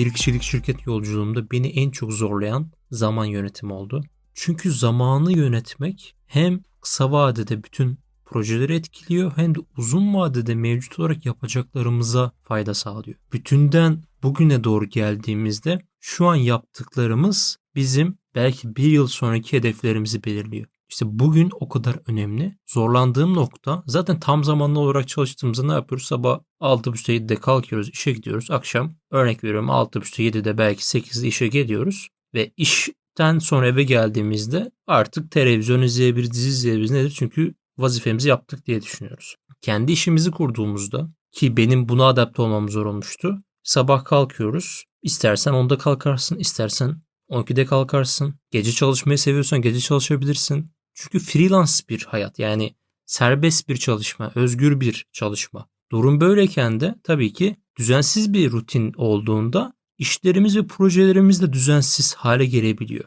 Bir kişilik şirket yolculuğumda beni en çok zorlayan zaman yönetimi oldu. Çünkü zamanı yönetmek hem kısa vadede bütün projeleri etkiliyor hem de uzun vadede mevcut olarak yapacaklarımıza fayda sağlıyor. Bütünden bugüne doğru geldiğimizde şu an yaptıklarımız bizim belki bir yıl sonraki hedeflerimizi belirliyor. İşte bugün o kadar önemli. Zorlandığım nokta zaten tam zamanlı olarak çalıştığımızda ne yapıyoruz? Sabah 6.30'da 7'de kalkıyoruz, işe gidiyoruz. Akşam örnek veriyorum 6.30'da 7'de belki 8'de işe geliyoruz. Ve işten sonra eve geldiğimizde artık televizyon izleyebiliriz, dizi izleyebiliriz. Nedir? Çünkü vazifemizi yaptık diye düşünüyoruz. Kendi işimizi kurduğumuzda ki benim buna adapte olmam zor olmuştu. Sabah kalkıyoruz. İstersen 10'da kalkarsın, istersen 12'de kalkarsın. Gece çalışmayı seviyorsan gece çalışabilirsin. Çünkü freelance bir hayat yani serbest bir çalışma, özgür bir çalışma. Durum böyleyken de tabii ki düzensiz bir rutin olduğunda işlerimiz ve projelerimiz de düzensiz hale gelebiliyor.